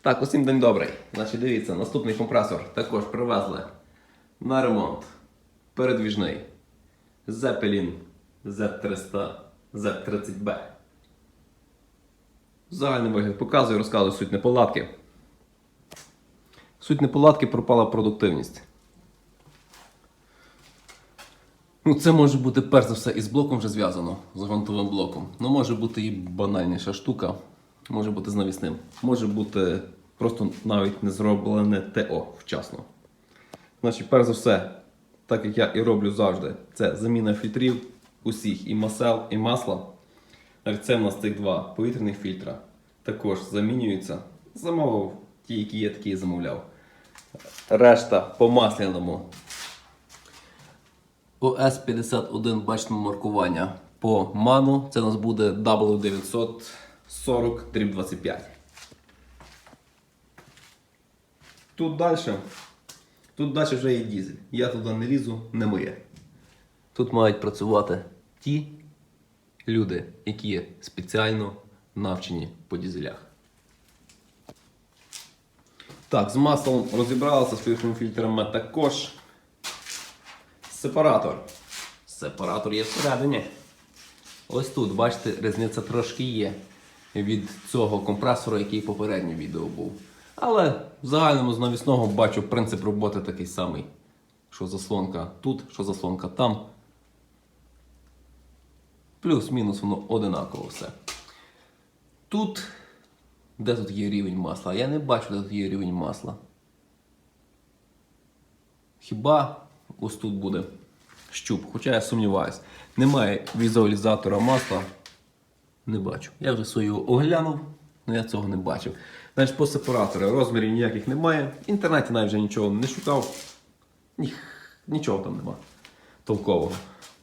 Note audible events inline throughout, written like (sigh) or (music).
Так, усім день добрий. Значить, дивіться, наступний компресор також привезли на ремонт. Передвіжний. Zeppelin Z300 Z30B. Загальний вигляд показую, розказую суть неполадки. Суть неполадки пропала продуктивність. Ну, це може бути перш за все із блоком вже зв'язано, з гвинтовим блоком. Ну, може бути і банальніша штука, може бути з навісним. Може бути просто навіть не зроблене ТО вчасно. Значить, перш за все, так як я і роблю завжди, це заміна фільтрів усіх і масел, і масла. Це в нас цих два повітряних фільтра. Також замінюються. Замовив ті, які я такі замовляв. Решта по масляному ОС-51 бачимо маркування по ману. Це у нас буде W940 25. Тут далі. Тут далі вже є дізель. Я туди не лізу, не моє. Тут мають працювати ті люди, які спеціально навчені по дізелях. Так, з маслом розібралися, з фільтром фільтрами також. Сепаратор. Сепаратор є всередині. Ось тут, бачите, різниця трошки є від цього компресора, який попереднє відео був. Але в загальному з навісного бачу принцип роботи такий самий. Що заслонка тут, що заслонка там. Плюс-мінус воно одинаково все. Тут, де тут є рівень масла? Я не бачу, де тут є рівень масла. Хіба ось тут буде щуп? Хоча я сумніваюсь. Немає візуалізатора масла. Не бачу. Я вже свою оглянув, але я цього не бачив. Значить, по сепаратору розмірів ніяких немає. В інтернеті навіть вже нічого не шукав. Ні, нічого там нема толкового.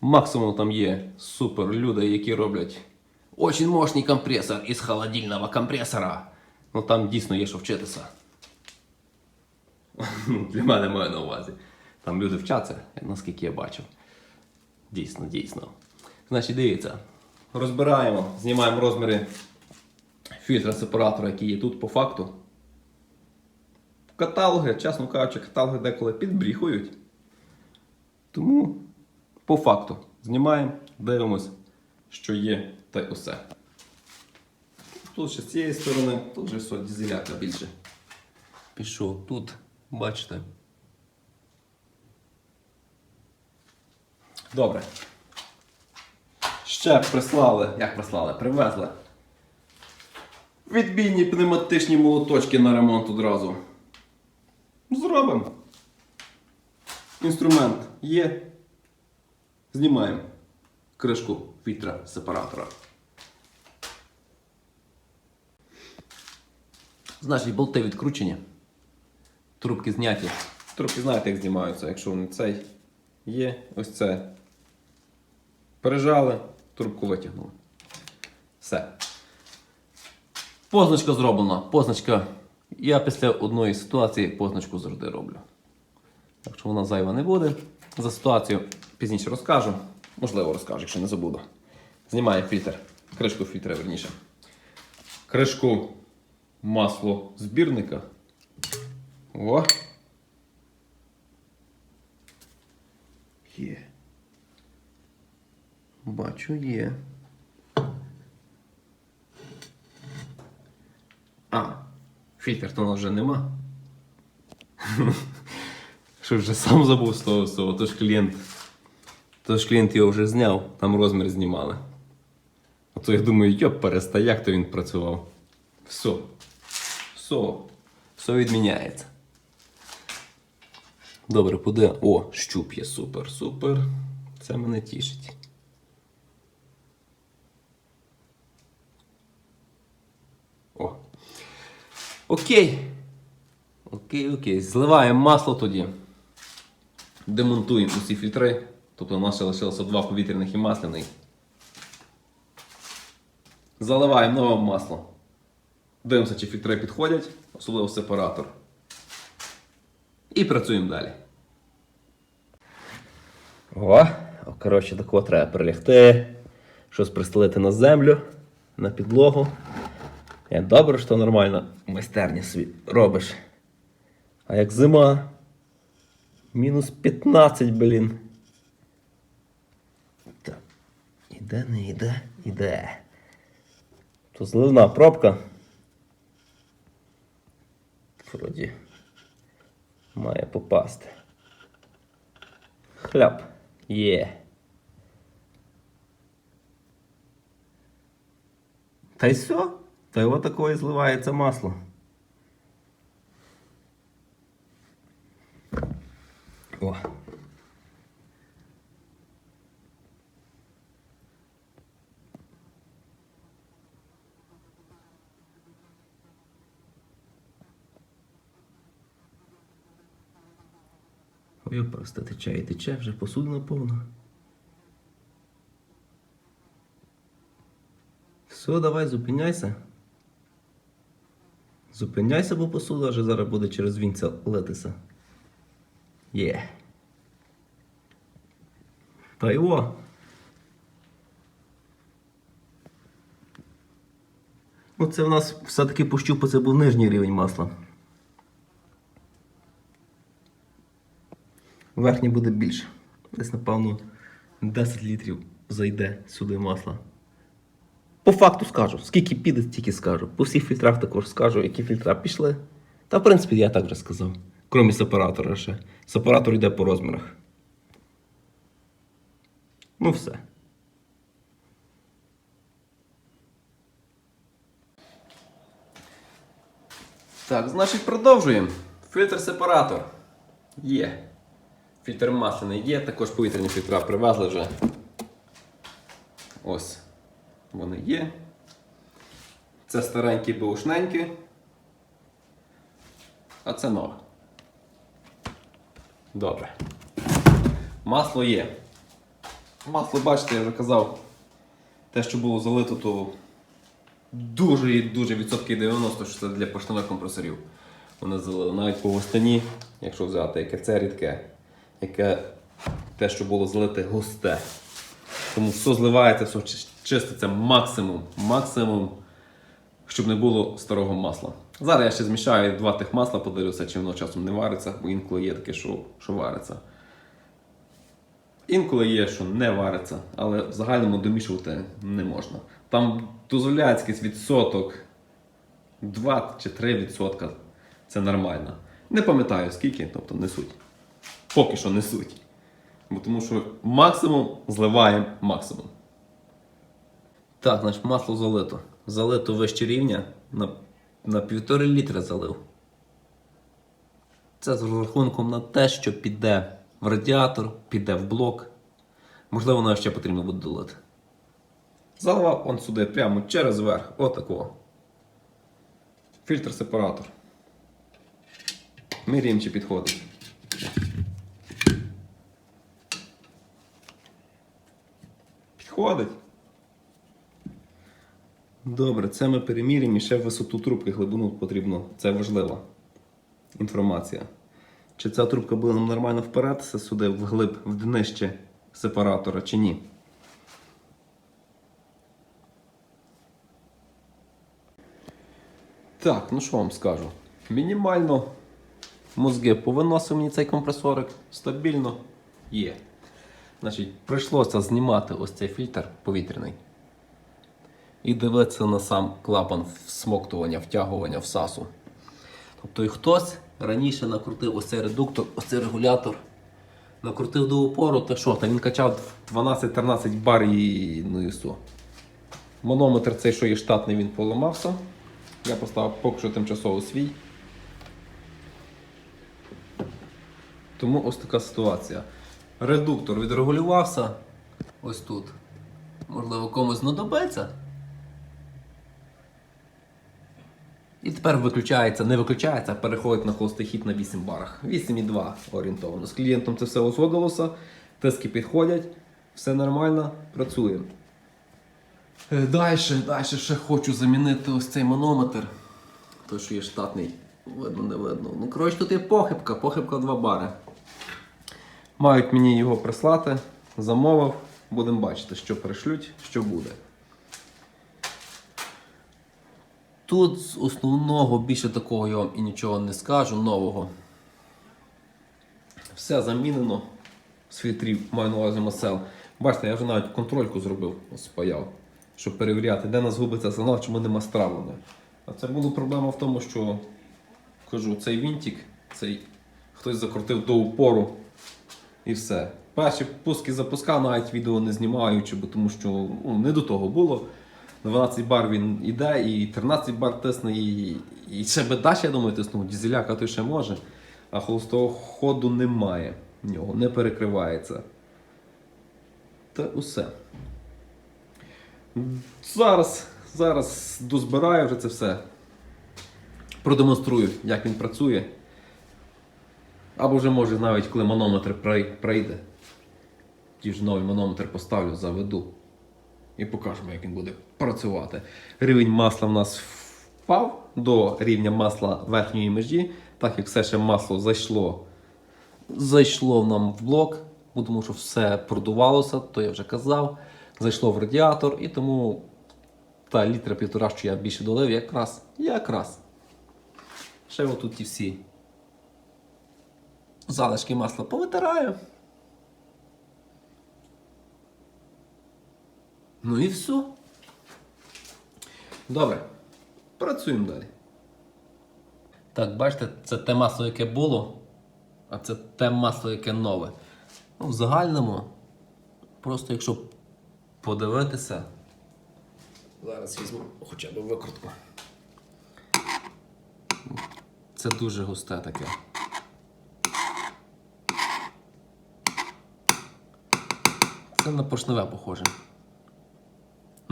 Максимум там є супер люди, які роблять очень мощний компресор із холодильного компресора. Ну там дійсно є що вчитися. (laughs) Ну, Для мене маю на увазі. Там люди вчаться, наскільки я бачив. Дійсно, дійсно. Значить, дивіться. Розбираємо, знімаємо розміри фільтра сепаратора, які є тут по факту. Каталоги, чесно кажучи, каталоги деколи підбріхують. Тому по факту знімаємо, дивимось, що є, та й усе. Тут ще з цієї сторони, тут вже все, дізеляка більше. Пішов тут, бачите. Добре. Ще прислали, як прислали, привезли. Відбійні пневматичні молоточки на ремонт одразу. Зробимо. Інструмент є. Знімаємо кришку фільтра сепаратора. Значить, болти відкручені. Трубки зняті. Трубки знаєте, як знімаються, якщо вони цей є, ось це. Пережали, трубку витягнули. Все. Позначка зроблена. Позначка. Я після одної ситуації позначку завжди роблю. Так що вона зайва не буде. За ситуацію пізніше розкажу. Можливо, розкажу, якщо не забуду. Знімаю фільтр. Кришку фільтра, верніше. Кришку масло збірника. О! Є. Бачу, є. А, фільтр то у нас вже нема. (laughs) Що вже сам забув того всього, тож клієнт. Тож клієнт його вже зняв, там розмір знімали. А то я думаю, йоп, переста, як то він працював. Все. Все. Все відміняється. Добре, поди. О, щуп є супер, супер. Це мене тішить. О. Окей. Окей, окей. Зливаємо масло тоді. Демонтуємо усі фільтри. Тобто у нас ще лишилося два повітряних і масляний. Заливаємо нове масло. Дивимося, чи фільтри підходять, особливо сепаратор. І працюємо далі. О, коротше, до кого треба прилягти. Щось пристелити на землю, на підлогу. Я добре, що нормально в майстерні собі робиш. А як зима. Мінус 15, блін. Так. Іде, не йде, іде. То зливна пробка. Вроді. Має попасти. Хляп. Є. Та й все. Та й отакої зливається масло. О. Ой, просто тече і тече, вже посудина повна. Все, давай, зупиняйся. Зупиняйся, бо посуда вже зараз буде через вінця летися. Є. Та й о. Ну, це в нас все-таки пощупа, це був нижній рівень масла. Верхній буде більше. Десь, напевно, 10 літрів зайде сюди масла. По факту скажу, скільки піде, стільки скажу. По всіх фільтрах також скажу, які фільтра пішли. Та, в принципі, я так вже сказав. Крім сепаратора ще. Сепаратор йде по розмірах. Ну все. Так, значить, продовжуємо. Фільтр-сепаратор. Є. Фільтр масляний є, також повітряні фільтра привезли вже. Ось. Вони є. Це старенькі бушненькі. А це нове. Добре. Масло є. Масло, бачите, я вже казав, те, що було залито, то дуже і дуже відсотків 90, що це для поршневих компресорів. Вони залили навіть по густині, якщо взяти, яке це рідке, яке те, що було залите, густе. Тому все зливається, все чиститься максимум, максимум, щоб не було старого масла. Зараз я ще змішаю два тих масла, подивлюся, чи воно часом не вариться, бо інколи є таке, що, що вариться. Інколи є, що не вариться, але в загальному домішувати не можна. Там дозволяється якийсь відсоток 2 чи 3 відсотка. Це нормально. Не пам'ятаю скільки, тобто не суть. Поки що не суть. Бо тому що максимум зливаємо максимум. Так, значить масло залито. Залито вище рівня на, на півтори літри залив. Це з розрахунком на те, що піде в радіатор, піде в блок. Можливо, навіть ще потрібно буде долити. Заливав он сюди прямо через верх. Отако. Фільтр-сепаратор. Міряємо, чи підходить. Підходить. Добре, це ми переміряємо і ще висоту трубки глибину потрібно. Це важлива інформація. Чи ця трубка буде нам нормально впиратися сюди вглиб, в днище сепаратора, чи ні. Так, ну що вам скажу? Мінімально мозги повиносив мені цей компресорик. Стабільно є. Значить, прийшлося знімати ось цей фільтр повітряний. І дивитися на сам клапан всмоктування, втягування всасу. Тобто і хтось раніше накрутив ось цей редуктор, ось цей регулятор. Накрутив до опору, та що, та він качав 12-13 бар і ну і все. Манометр цей, що є штатний, він поламався. Я поставив поки що тимчасово свій. Тому ось така ситуація. Редуктор відрегулювався ось тут. Можливо, комусь знадобиться. І тепер виключається, не виключається, а переходить на холостий хід на 8 барах. 8,2 орієнтовно. З клієнтом це все узгодилося, тиски підходять, все нормально, працюємо. Далі, далі ще хочу замінити ось цей манометр. Той, що є штатний, видно, не видно. Ну, коротше, тут є похибка, похибка 2 бари. Мають мені його прислати, замовив. Будемо бачити, що пришлють, що буде. Тут з основного більше такого я вам і нічого не скажу нового. Все замінено з фільтрів, маю на увазі масел. Бачите, я вже навіть контрольку зробив, спаяв, щоб перевіряти, де нас губиться сигнал, чому нема стравлення. А це була проблема в тому, що кажу, цей вінтик, цей хтось закрутив до упору і все. Перші пуски запускав, навіть відео не знімаючи, бо тому що ну, не до того було. 12 бар він іде, і 13 бар тисне, і, і ще би далі, я думаю, тиснув. Дізеляка той ще може, а холостого ходу немає. В нього не перекривається. Та усе. Зараз, зараз дозбираю вже це все. Продемонструю, як він працює. Або вже може навіть коли манометр прий- прийде. Ті ж новий манометр поставлю, заведу. І покажемо, як він буде працювати. Рівень масла в нас впав до рівня масла верхньої межі, так як все ще масло зайшло. Зайшло нам в блок, тому що все продувалося, то я вже казав. Зайшло в радіатор, і тому та літра півтора, що я більше долив, якраз. Якраз. Ще отут ті всі залишки масла повитираю. Ну і все. Добре. Працюємо далі. Так, бачите, це те масло, яке було, а це те масло, яке нове. Ну, в загальному, просто якщо подивитися. Зараз візьму хоча б викрутку. Це дуже густе таке. Це на поршневе похоже.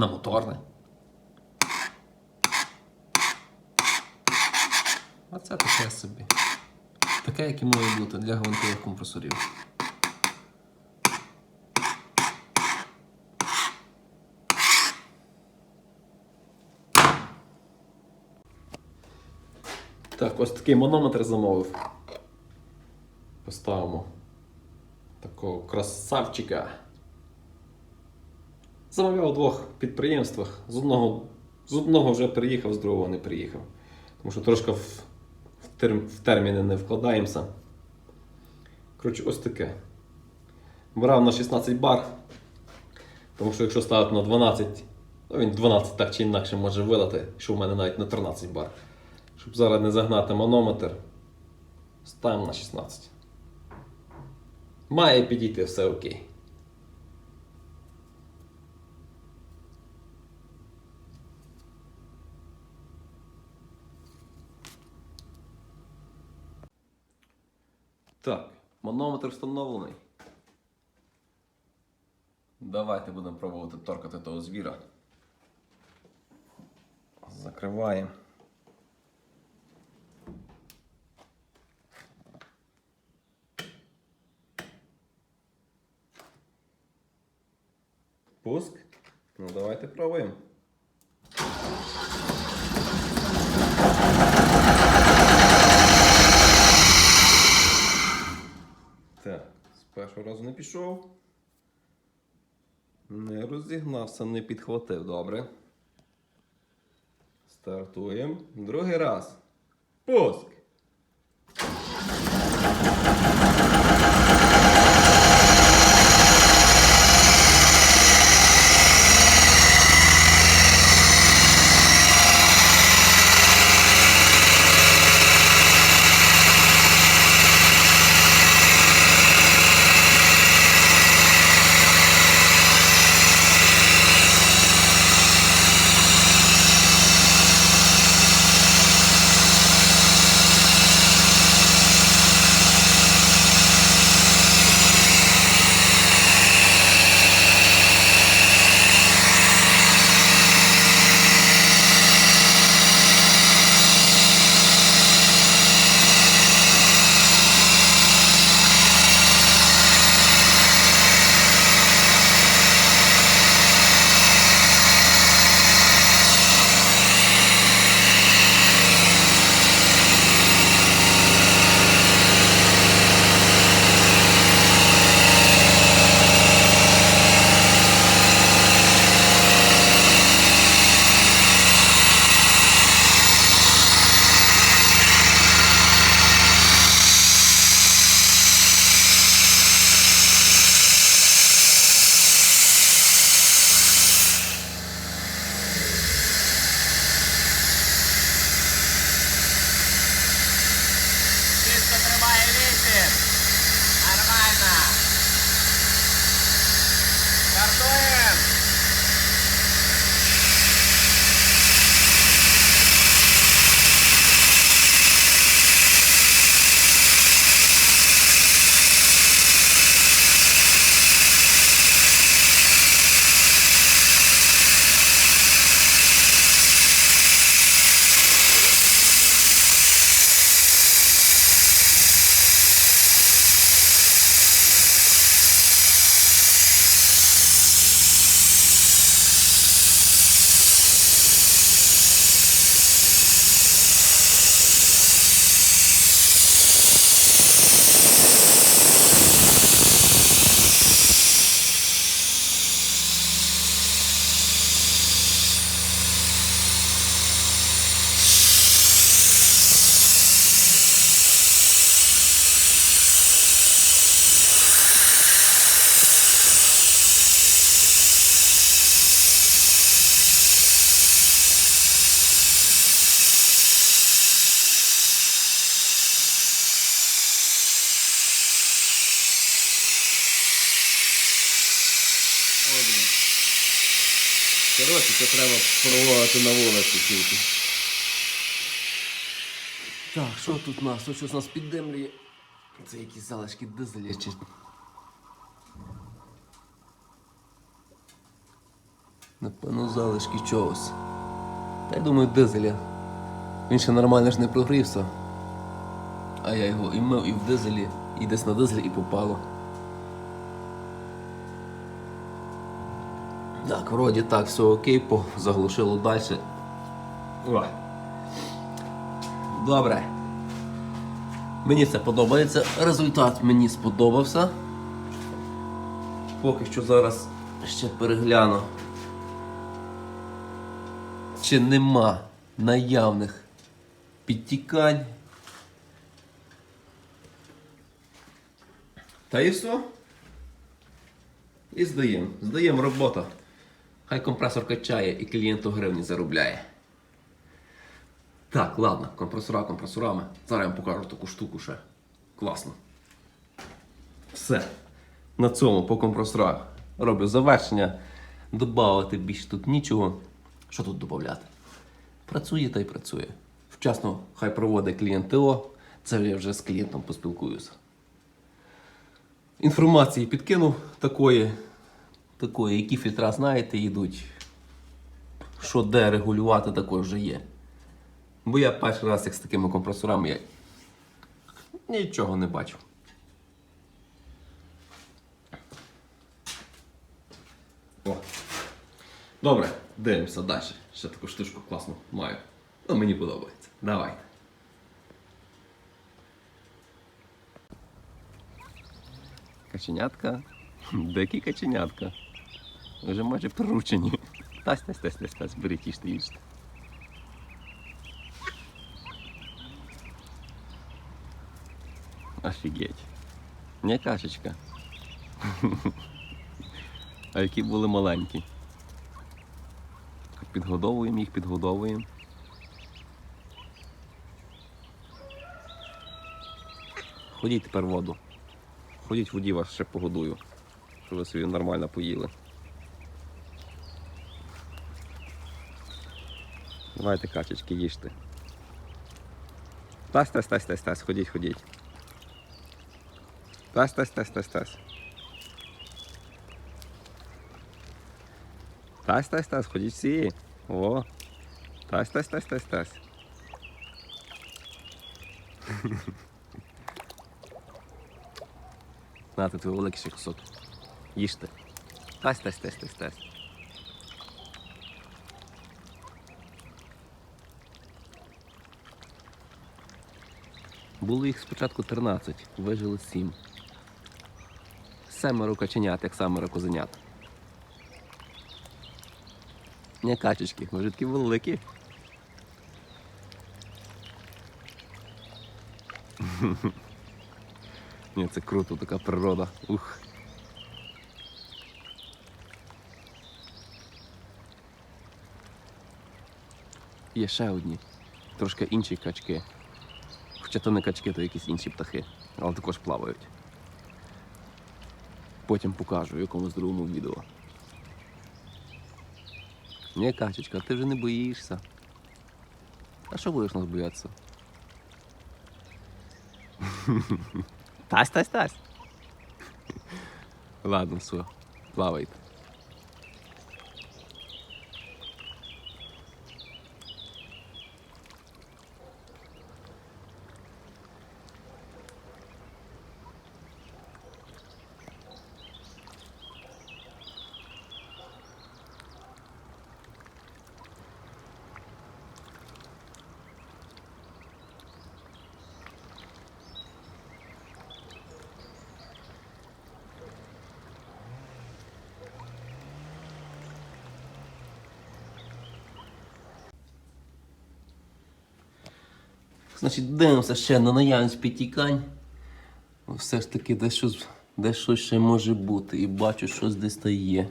На моторне. А це таке собі. Таке, як і має бути для гвинтових компресорів. Так, ось такий манометр замовив. Поставимо такого красавчика. Замовляв у двох підприємствах. З одного, з одного вже приїхав, з другого не приїхав. Тому що трошки в, в, терм, в терміни не вкладаємося. Коротше, ось таке. Брав на 16 бар. Тому що якщо ставити на 12, ну він 12 так чи інакше може вилити, що в мене навіть на 13 бар. Щоб зараз не загнати манометр, ставимо на 16. Має підійти все окей. Так, манометр встановлений. Давайте будемо пробувати торкати того звіра. Закриваємо. Пуск. Ну давайте пробуємо. Так, з першого разу не пішов. Не розігнався, не підхватив. Добре. Стартуємо. Другий раз. Пуск. Коротше, це треба проводити на вулиці тільки. Так, що тут у нас? Щось у нас піддемлює. Це якісь залишки дизеля чи. Напевно, залишки чогось. Та я думаю, дизеля. Він ще нормально ж не прогрівся. А я його і мив, і в дизелі, і десь на дизелі і попало. Так, вроді так, все окей, заглушило далі. Ой. Добре. Мені це подобається. Результат мені сподобався. Поки що зараз ще перегляну. Чи нема наявних підтікань. Та і все. І здаємо. Здаємо робота. Хай компресор качає і клієнту гривні заробляє. Так, ладно, компресора компресорами. Зараз я вам покажу таку штуку ще. Класно. Все. На цьому по компресорах роблю завершення. Добавити більше тут нічого. Що тут додати? Працює та й працює. Вчасно хай проводить клієнт ТО. Це я вже з клієнтом поспілкуюся. Інформації підкинув такої, такої, які фільтра знаєте, йдуть. Що де регулювати також вже є. Бо я перший раз як з такими компресорами я нічого не бачив. О. Добре, дивимося далі. Ще таку штучку класну маю. Ну, мені подобається. Давайте. Каченятка. Дикі каченятка. Вже майже приручені. Тась, тась, тась, тась, тась, беріть їжте, їжте. Офігеть. Не кашечка. А які були маленькі. Підгодовуємо їх, підгодовуємо. Ходіть тепер воду. Ходіть воді вас ще погодую, щоб ви собі нормально поїли. Давайте качечки їжте. Тась, тась, тась, тась, тась, ходіть, ходіть. Тась, тась, тась, тась, тась. Тась, тась, тась, ходіть всі. О. Тась, тась, тась, тась, тась. Нате твій великий кусок. Їжте. Тась, тась, тась, тась, тась. Було їх спочатку 13, вижили 7. Семеро каченят, як семеро козенят. Не качечки, вже такі великі. (laughs) Ні, це круто, така природа. Ух. Є ще одні. Трошки інші качки. Хоча то не качки, то якісь інші птахи, але також плавають. Потім покажу в якомусь другому відео. Ні, качечка, ти вже не боїшся. А що будеш нас боятися? (laughs) Тась, тась, тась. Ладно, все, плавайте. Значить, дивимося ще на наявність підтікань. Все ж таки десь щось, десь щось ще може бути. І бачу, щось десь та є.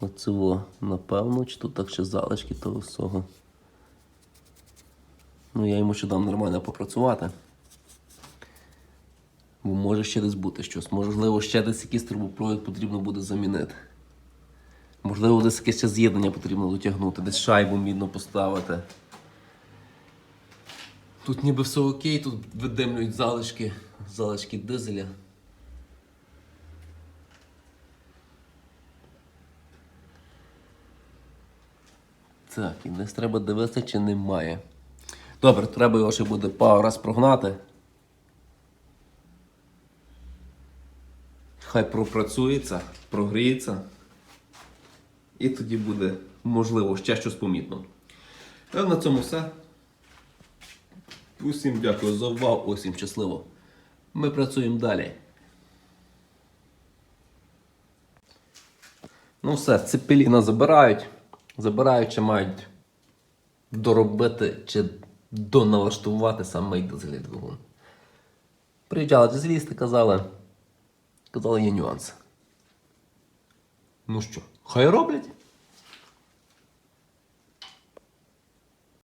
Оцього, напевно, чи тут так ще залишки того всього. Ну, я йому ще дам нормально попрацювати. Бо може ще десь бути щось. Можливо, ще десь якийсь трубопровід потрібно буде замінити. Можливо, десь якесь ще з'єднання потрібно дотягнути, десь шайбу мідно поставити. Тут ніби все окей, тут видимлюють залишки, залишки дизеля. Так, і десь треба дивитися, чи немає. Добре, треба його ще буде пару раз прогнати. Хай пропрацюється, прогріється. І тоді буде, можливо, ще щось помітно. А на цьому все. Усім дякую за увагу, усім щасливо. Ми працюємо далі. Ну все, цепеліна забирають. Забирають, чи мають доробити чи доналаштувати самий дизельний двигун. Приїжджали дизелісти, казали, казали, є нюанси. Ну що, хай роблять.